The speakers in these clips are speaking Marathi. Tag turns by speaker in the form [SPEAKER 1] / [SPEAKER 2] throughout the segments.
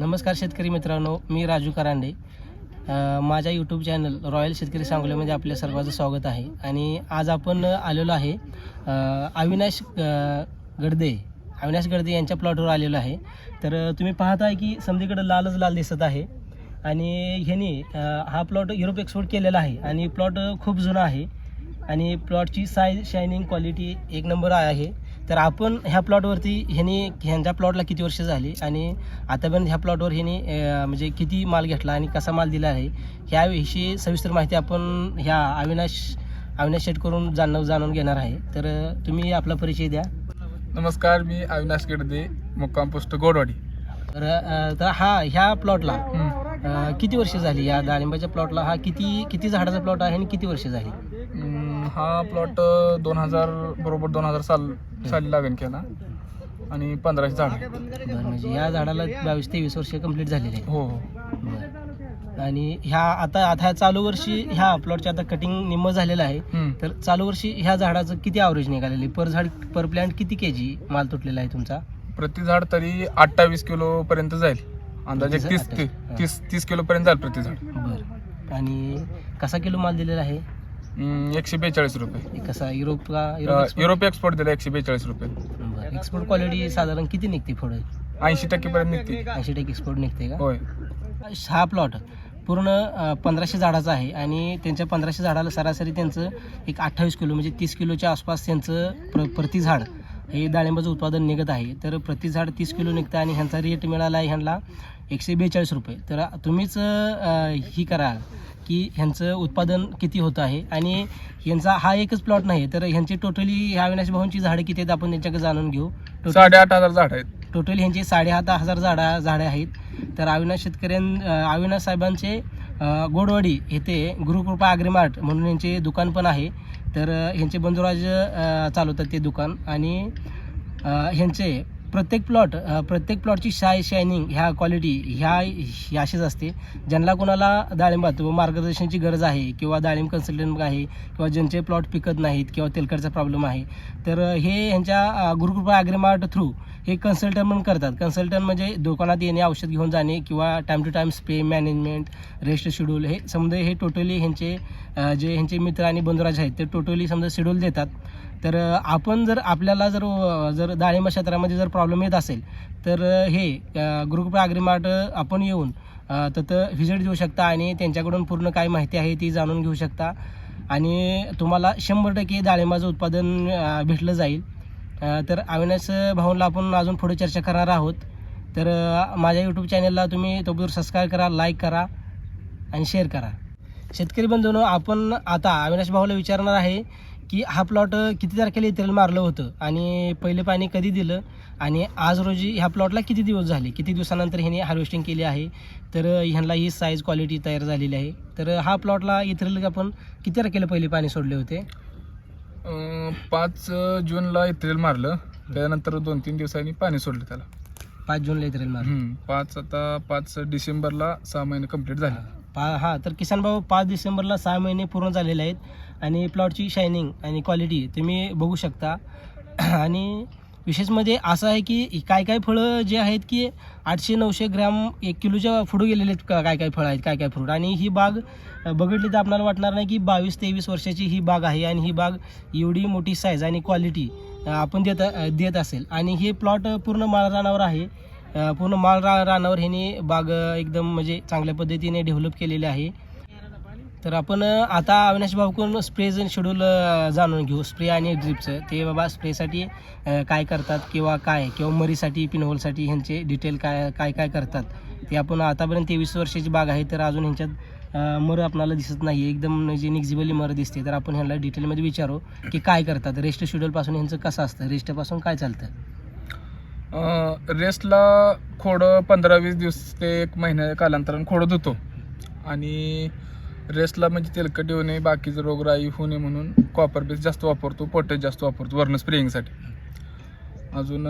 [SPEAKER 1] नमस्कार शेतकरी मित्रांनो मी राजू करांडे. माझ्या यूट्यूब चॅनल रॉयल शेतकरी सांगोल्यामध्ये आपल्या सर्वांचं स्वागत आहे. आणि आज आपण आलेलो आहे अविनाश गडदे. अविनाश गडदे यांच्या प्लॉटवर आलेलो आहे. तर तुम्ही पाहत आहे की समधीकडे लालच लाल दिसत आहे. आणि ह्यांनी हा प्लॉट युरोप एक्सपोर्ट केलेला आहे. आणि प्लॉट खूप जुना आहे. आणि प्लॉटची साईज शायनिंग क्वालिटी एक नंबर आहे. तर आपण ह्या प्लॉटवरती ह्यांनी ह्यांच्या प्लॉटला किती वर्ष झाली आणि आतापर्यंत ह्या प्लॉटवर ह्यांनी म्हणजे किती माल घेतला आणि कसा माल दिला आहे ह्याविषयी सविस्तर माहिती आपण ह्या अविनाश अविनाश शेट करून जाणून जाणून घेणार आहे. तर तुम्ही आपला परिचय द्या.
[SPEAKER 2] नमस्कार मी अविनाश गिडदे मुक्काम पोस्ट गोडवाडी.
[SPEAKER 1] तर तर हा ह्या प्लॉटला किती वर्ष झाली या डाळिंबाच्या प्लॉटला? हा किती किती झाडाचा प्लॉट आहे आणि किती वर्ष झाली?
[SPEAKER 2] हा प्लॉट दोन हजार बरोबर दोन हजार साल साली लागण केला आणि पंधराशे झाड.
[SPEAKER 1] बरं म्हणजे या झाडाला बावीस तेवीस वर्ष कंप्लीट झालेली आहे
[SPEAKER 2] हो हो.
[SPEAKER 1] बरं. आणि ह्या आता आता ह्या चालू वर्षी ह्या प्लॉटचे आता कटिंग निम्म झालेलं आहे.
[SPEAKER 2] हम्म.
[SPEAKER 1] तर चालू वर्षी ह्या झाडाचं किती ॲव्हरेज निघालेली? पर झाड पर प्लॅन्ट किती के जी माल तुटलेला आहे तुमचा?
[SPEAKER 2] प्रति झाड तरी अठ्ठावीस किलो पर्यंत जाईल. अंदाजे
[SPEAKER 1] प्रति
[SPEAKER 2] तीस ते. तीस तीस किलो पर्यंत जाईल प्रति झाड.
[SPEAKER 1] बरं. आणि कसा किलो माल दिलेला आहे?
[SPEAKER 2] हम्म, एकशे बेचाळीस रुपये.
[SPEAKER 1] हे कसा युरोप का
[SPEAKER 2] अ,
[SPEAKER 1] युरोप
[SPEAKER 2] एक्सपोर्ट दिला एकशे बेचाळीस रुपये.
[SPEAKER 1] एक्सपोर्ट क्वालिटी साधारण किती निघते पुढे?
[SPEAKER 2] ऐंशी टक्के पर्यंत निघते.
[SPEAKER 1] ऐंशी टक्के एक्सपोर्ट निघते का?
[SPEAKER 2] होय.
[SPEAKER 1] हा प्लॉट पूर्ण अ, पंधराशे झाडाचा आहे आणि त्यांच्या पंधराशे झाडाला सरासरी त्यांचं एक अठ्ठावीस किलो म्हणजे तीस किलोच्या आसपास त्यांचं प्र प्रति झाड हे डाळिंबाचं उत्पादन निघत आहे. तर प्रति झाड तीस किलो निघतं आणि ह्यांचा रेट मिळाला आहे ह्यांना एकशे बेचाळीस रुपये. तर तुम्हीच ही करा की ह्यांचं उत्पादन किती होतं आहे आणि ह्यांचा हा एकच प्लॉट नाही तर ह्यांची टोटली ह्या अविनाश भाऊंची झाडं किती आहेत आपण त्यांच्याकडे जाणून घेऊ. टोटल
[SPEAKER 2] साडेआठ हजार झाड आहेत.
[SPEAKER 1] टोटल ह्यांचे साडेहात हजार झाडा झाडे आहेत. तर अविनाश शेतकऱ्यां अविनाश साहेबांचे गोडवाडी येथे गुरुकृपा आग्रीमार्ट म्हणून यांचे दुकान पण आहे. तर ह्यांचे बंधुराज चालवतात ते दुकान आणि ह्यांचे प्रत्येक प्लॉट प्रत्येक प्लॉटची शाय शायनिंग ह्या क्वालिटी ह्या ही अशीच असते. ज्यांना कोणाला डाळिंबात व मार्गदर्शनाची गरज आहे किंवा डाळिंब कन्सल्टंट आहे किंवा ज्यांचे प्लॉट पिकत नाहीत किंवा तेलकटचा प्रॉब्लेम आहे तर हे ह्यांच्या गुरुकृपा ॲग्रीमार्ट थ्रू हे कन्सल्टंट म्हणून करतात. कन्सल्टंट म्हणजे दुकानात येणे औषध घेऊन जाणे किंवा time to time spray management rest schedule हे समजा हे टोटली ह्यांचे जे ह्यांचे मित्र आणि बंधुराज आहेत ते टोटली समजा शेड्यूल देतात. तर आपण जर आपल्याला जर जर डाळिंब क्षेत्रामध्ये जर प्रॉब्लेम येत असेल तर हे ग्रुप गुरुकृपा आपण येऊन तथं तिथं व्हिजिट देऊ शकता आणि त्यांच्याकडून पूर्ण काय माहिती आहे ती जाणून घेऊ शकता. आणि तुम्हाला शंभर टक्के डाळिंबाचं उत्पादन भेटलं जाईल. तर अविनाश भाऊंला आपण अजून पुढे चर्चा करणार आहोत. तर माझ्या यूट्यूब चॅनलला तुम्ही तोबदूर सबस्क्राईब करा लाईक करा आणि शेअर करा. शेतकरी बंधूंनो आपण आता अविनाश भाऊला विचारणार आहे की हा प्लॉट किती तारखेला इतरेल मारलं होतं आणि पहिले पाणी कधी दिलं आणि आज रोजी ह्या प्लॉटला किती दिवस झाले? किती दिवसानंतर ह्याने हार्वेस्टिंग केली आहे? तर ह्यांना ही साईज क्वालिटी तयार झालेली आहे. तर हा प्लॉटला इतरेल आपण किती तारखेला पहिले पाणी सोडले होते?
[SPEAKER 2] पाच जूनला एप्रिल मारलं. त्यानंतर दोन तीन दिवसांनी पाणी सोडलं त्याला.
[SPEAKER 1] पाच जूनला इतरेल मारलं.
[SPEAKER 2] पाच आता पाच डिसेंबरला सहा महिने कंप्लीट झाले.
[SPEAKER 1] पा हां तर किसान भाऊ पाच डिसेंबरला सहा महिने पूर्ण झालेले आहेत आणि प्लॉटची शायनिंग आणि क्वालिटी तुम्ही बघू शकता. आणि विशेष म्हणजे असं आहे की काय काय फळं जे आहेत की आठशे नऊशे ग्रॅम एक किलोच्या फुडू गेलेले आहेत. का- काय काय फळं आहेत काय काय फ्रूट आणि ही बाग बघितली तर आपल्याला वाटणार नाही की बावीस तेवीस वर्षाची ही बाग आहे आणि ही बाग एवढी मोठी साईज आणि क्वालिटी आपण देत देत असेल. आणि हे प्लॉट पूर्ण माळरानावर आहे. पूर्ण माळ रा रानावर ह्याने बाग एकदम म्हणजे चांगल्या पद्धतीने डेव्हलप केलेले आहे. तर आपण आता अविनाश भाऊकडून स्प्रे शेड्यूल जाणून घेऊ. स्प्रे आणि ड्रिपचं ते बाबा स्प्रेसाठी काय करतात किंवा काय? किंवा मरीसाठी पिनहोलसाठी ह्यांचे डिटेल काय काय काय करतात? ते आपण आतापर्यंत तेवीस वर्षाची बाग आहे तर अजून ह्यांच्यात मर आपल्याला दिसत नाही एकदम म्हणजे निग्झिबली मर दिसते. तर आपण ह्यांना डिटेलमध्ये विचारू की काय करतात? रेस्ट शेड्यूलपासून ह्यांचं कसं असतं? रेस्टपासून काय चालतं?
[SPEAKER 2] रेस्टला खोडं पंधरा वीस दिवस ते एक महिन्या कालांतराने खोडं धुतो आणि रेस्टला म्हणजे तेलकट येऊ नये बाकीचं रोगराई होऊ नये म्हणून कॉपर बेस जास्त वापरतो पोटॅश जास्त वापरतो वर्ण स्प्रेइंगसाठी अजून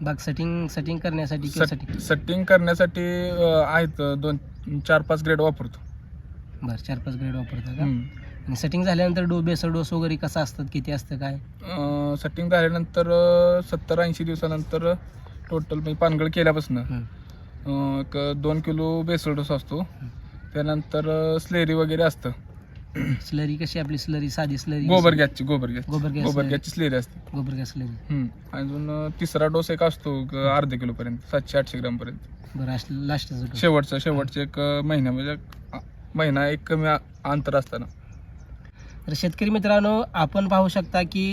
[SPEAKER 1] बाग सेटिंग सेटिंग करण्यासाठी किंवा सेटिंग
[SPEAKER 2] सेटिंग करण्यासाठी अं, आहेत दोन चार पाच ग्रेड वापरतो.
[SPEAKER 1] बरं चार पाच ग्रेड वापरता का?
[SPEAKER 2] हम्म.
[SPEAKER 1] आणि सेटिंग झाल्यानंतर डो बेसर डोस वगैरे कसा असतात? किती असतं? काय?
[SPEAKER 2] सेटिंग झाल्यानंतर सत्तर ऐंशी दिवसानंतर टोटल म्हणजे पानगळ केल्यापासून एक दोन किलो बेसल डोस असतो त्यानंतर स्लेरी वगैरे असतं.
[SPEAKER 1] स्लरी कशी? आपली स्लरी साधी स्लरी?
[SPEAKER 2] गोबर गॅसची गोबर गॅस
[SPEAKER 1] गोबर गॅस
[SPEAKER 2] गोबर गॅसची स्लेरी असते.
[SPEAKER 1] गोबर गॅस स्लरी.
[SPEAKER 2] अजून तिसरा डोस एक असतो अर्धा किलो पर्यंत सातशे आठशे ग्राम पर्यंत.
[SPEAKER 1] बरं लास्टचा डोस.
[SPEAKER 2] शेवटचा शेवटचे एक महिना म्हणजे महिना एक कमी अंतर असताना.
[SPEAKER 1] तर शेतकरी मित्रांनो आपण पाहू शकता की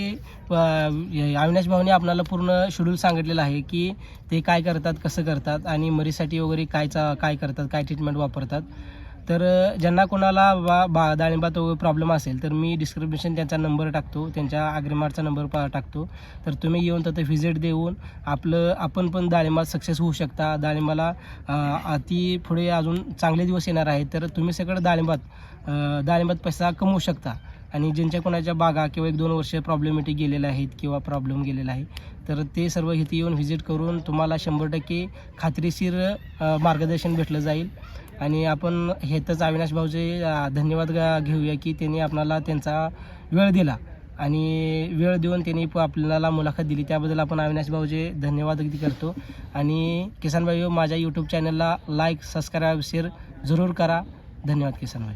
[SPEAKER 1] अविनाश भाऊने आपल्याला पूर्ण शेड्यूल सांगितलेलं आहे की ते काय करतात कसं करतात आणि मरीसाठी वगैरे कायचा काय करतात काय ट्रीटमेंट वापरतात. तर ज्यांना कोणाला बा बा डाळिंबात वगैरे प्रॉब्लेम असेल तर मी डिस्क्रिप्शन त्यांचा नंबर टाकतो त्यांच्या आग्रेमार्टचा नंबर पा टाकतो. तर तुम्ही येऊन तिथं व्हिजिट देऊन आपलं आपण पण डाळिंबात सक्सेस होऊ शकता. डाळिंबाला अति पुढे अजून चांगले दिवस येणार आहेत तर तुम्ही सगळं डाळिंबात डाळिंबात पैसा कमवू शकता. आणि ज्यांच्या कोणाच्या बागा किंवा एक दोन वर्ष प्रॉब्लेमेटिक गेलेल्या आहेत किंवा प्रॉब्लेम गेलेला आहे तर ते सर्व इथे येऊन व्हिजिट करून तुम्हाला शंभर टक्के खात्रीशीर मार्गदर्शन भेटलं जाईल. आणि आपण हेतच अविनाश भाऊचे धन्यवाद घेऊया की त्यांनी आपणाला त्यांचा वेळ दिला. आणि वेळ देऊन त्यांनी प- आपल्याला मुलाखत दिली. त्याबद्दल आपण अविनाश भाऊचे धन्यवाद अगदी करतो. आणि किसान भाई माझ्या यूट्यूब चॅनलला लाईक सबस्क्राईब शेअर जरूर करा. धन्यवाद किसान भाई